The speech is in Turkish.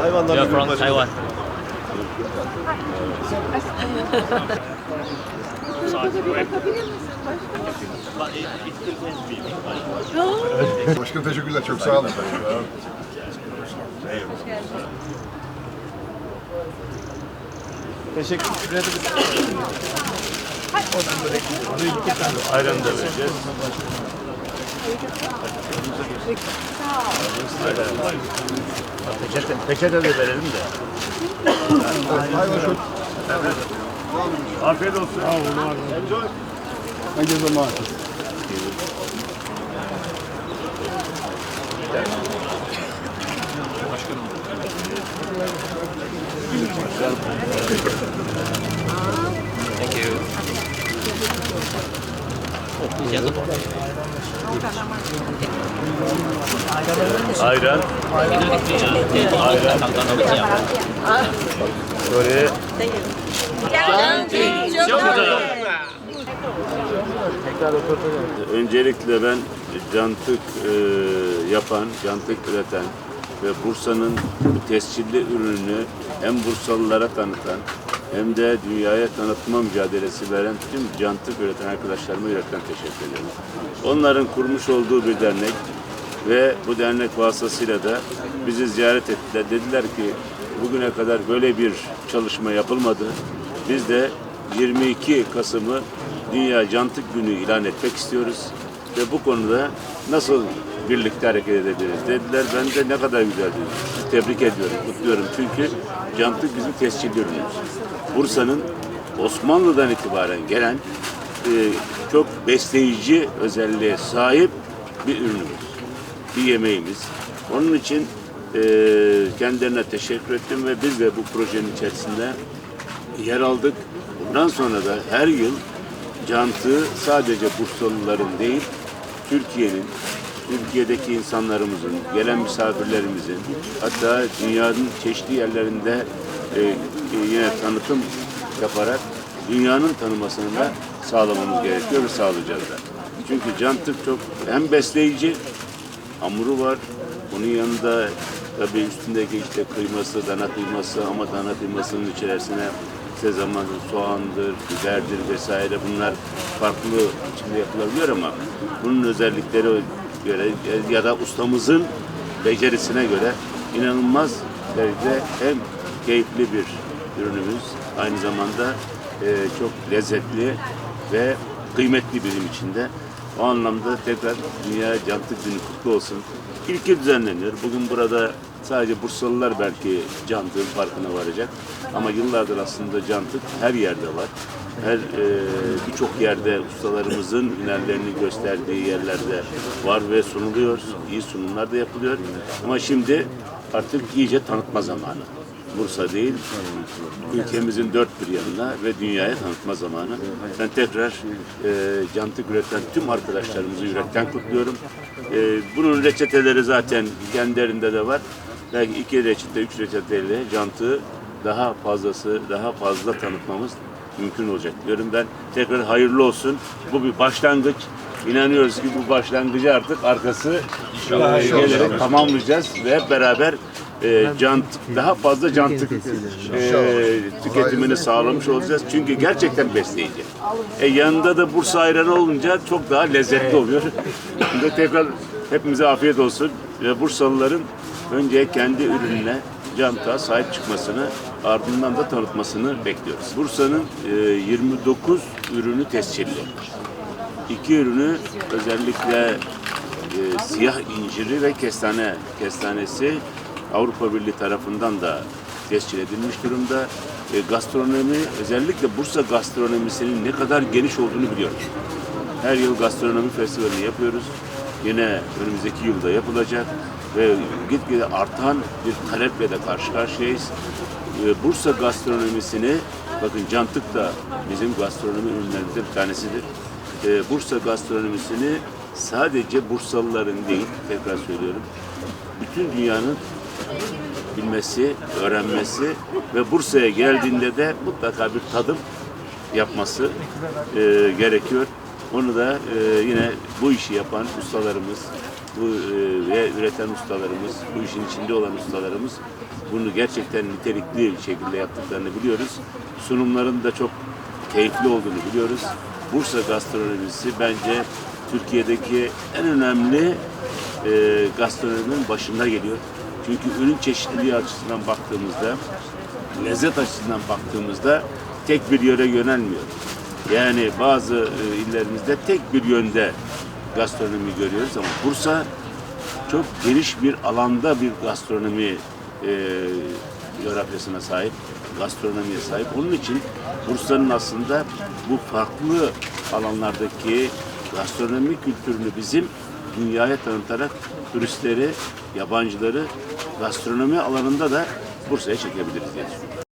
Tayvan'dan bir from Taiwan. Başkanım teşekkürler. Çok sağ olun. Teşekkür ederim. Ayran da vereceğiz. Peçete, peçete de verelim de. Hayvan çok. Afiyet olsun. Hangi zaman? Thank Toplayacağız bu. Ayran. Ayran. Böyle. Öncelikle ben cantık e, yapan, cantık üreten ve Bursa'nın bu tescilli ürünü hem Bursalılara tanıtan hem de dünyaya tanıtma mücadelesi veren tüm cantık üreten arkadaşlarıma yürekten teşekkür ederim. Onların kurmuş olduğu bir dernek ve bu dernek vasıtasıyla da bizi ziyaret ettiler. Dediler ki bugüne kadar böyle bir çalışma yapılmadı. Biz de 22 Kasım'ı Dünya Cantık Günü ilan etmek istiyoruz. Ve bu konuda nasıl birlikte hareket edebiliriz dediler. Ben de ne kadar güzel dedim. Tebrik ediyorum, kutluyorum. Çünkü cantık bizim tescilli ürünümüz. Bursa'nın Osmanlı'dan itibaren gelen e, çok besleyici özelliğe sahip bir ürünümüz, bir yemeğimiz. Onun için e, kendilerine teşekkür ettim ve biz de bu projenin içerisinde yer aldık. Bundan sonra da her yıl cantığı sadece Bursalıların değil, Türkiye'nin, Türkiye'deki insanlarımızın, gelen misafirlerimizin, hatta dünyanın çeşitli yerlerinde e, e, yine tanıtım yaparak dünyanın tanımasını da sağlamamız gerekiyor ve sağlayacağız da. Çünkü cantık çok hem besleyici, hamuru var. Bunun yanında tabii üstündeki işte kıyması, dana kıyması ama dana kıymasının içerisine sezaman, soğandır, biberdir vesaire bunlar farklı içinde yapılabiliyor ama bunun özellikleri göre ya da ustamızın becerisine göre inanılmaz derecede hem keyifli bir ürünümüz aynı zamanda e, çok lezzetli ve kıymetli bizim için de. O anlamda tekrar Dünya Cantık Günü kutlu olsun. İlki düzenleniyor. Bugün burada sadece Bursalılar belki cantığın farkına varacak. Ama yıllardır aslında cantık her yerde var. Her e, birçok yerde ustalarımızın hünerlerini gösterdiği yerlerde var ve sunuluyor. İyi sunumlar da yapılıyor. Ama şimdi artık iyice tanıtma zamanı. Bursa değil, ülkemizin dört bir yanına ve dünyaya tanıtma zamanı. Ben tekrar e, cantık üreten tüm arkadaşlarımızı yürekten kutluyorum. E, bunun reçeteleri zaten kendilerinde de var. Belki iki reçete, üç reçeteyle cantığı daha fazlası, daha fazla tanıtmamız mümkün olacak diyorum. Ben tekrar hayırlı olsun. Bu bir başlangıç. İnanıyoruz ki bu başlangıcı artık arkası e, gelerek tamamlayacağız ve hep beraber e, cant daha fazla cantık e, tüketimini sağlamış olacağız. Çünkü gerçekten besleyici. E, yanında da Bursa ayranı olunca çok daha lezzetli oluyor. Şimdi tekrar hepimize afiyet olsun. Ve Bursalıların önce kendi ürününe cantığa sahip çıkmasını ardından da tanıtmasını bekliyoruz. Bursa'nın e, 29 ürünü tescilli. İki ürünü özellikle e, siyah inciri ve kestane kestanesi Avrupa Birliği tarafından da tescil edilmiş durumda. E, gastronomi özellikle Bursa gastronomisinin ne kadar geniş olduğunu biliyoruz. Her yıl gastronomi festivalini yapıyoruz. Yine önümüzdeki yılda yapılacak ve gitgide artan bir taleple de karşı karşıyayız. E, Bursa gastronomisini bakın cantık da bizim gastronomi ürünlerimizden bir tanesidir. E, Bursa gastronomisini sadece Bursalıların değil tekrar söylüyorum bütün dünyanın bilmesi, öğrenmesi ve Bursa'ya geldiğinde de mutlaka bir tadım yapması e, gerekiyor. Onu da e, yine bu işi yapan ustalarımız, bu e, ve üreten ustalarımız, bu işin içinde olan ustalarımız bunu gerçekten nitelikli şekilde yaptıklarını biliyoruz. Sunumların da çok keyifli olduğunu biliyoruz. Bursa gastronomisi bence Türkiye'deki en önemli e, gastronominin başında geliyor. Çünkü ürün çeşitliliği açısından baktığımızda, lezzet açısından baktığımızda tek bir yöre yönelmiyor. Yani bazı e, illerimizde tek bir yönde gastronomi görüyoruz ama Bursa çok geniş bir alanda bir gastronomi e, coğrafyasına sahip, gastronomiye sahip. Onun için Bursa'nın aslında bu farklı alanlardaki gastronomi kültürünü bizim dünyaya tanıtarak turistleri, yabancıları gastronomi alanında da Bursa'ya çekebiliriz diye düşünüyorum.